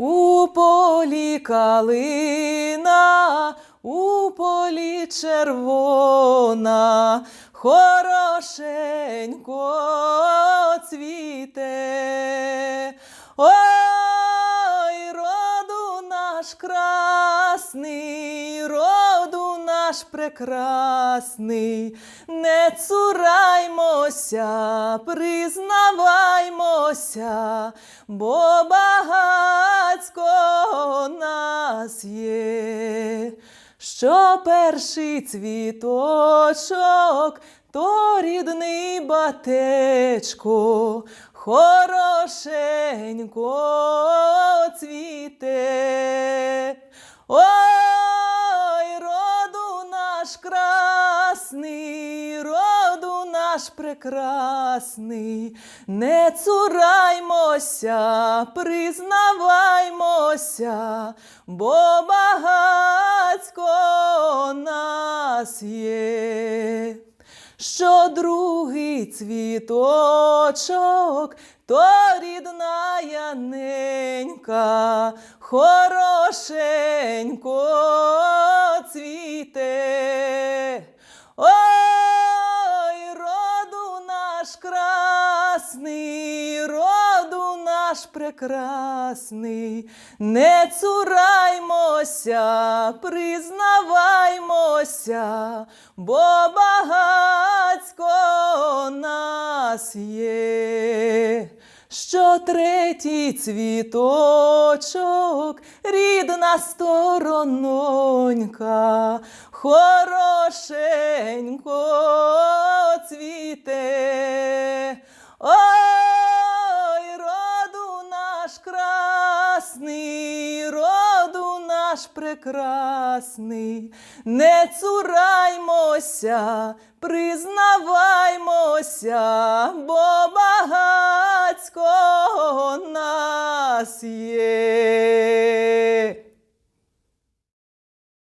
У полі калина, у полі червона, хорошенько цвіте. Ой, роду наш красний, роду наш прекрасний, не цураймося, признаваймося, бо багацько нас є. Що перший цвіточок, то рідний батечко, хорошенько цвіте. Ой, роду наш красний, наш прекрасний, не цураймося, признаваймося, бо багацько нас є. Що другий цвіточок, то рідна яненька, хорошенько наш красний, роду наш прекрасний, не цураймося, признаваймося, бо багацько нас є. Що третій цвіточок, рідна сторононька, хорошенько наш прекрасний, не цураймося, признаваймося, бо багацько нас є.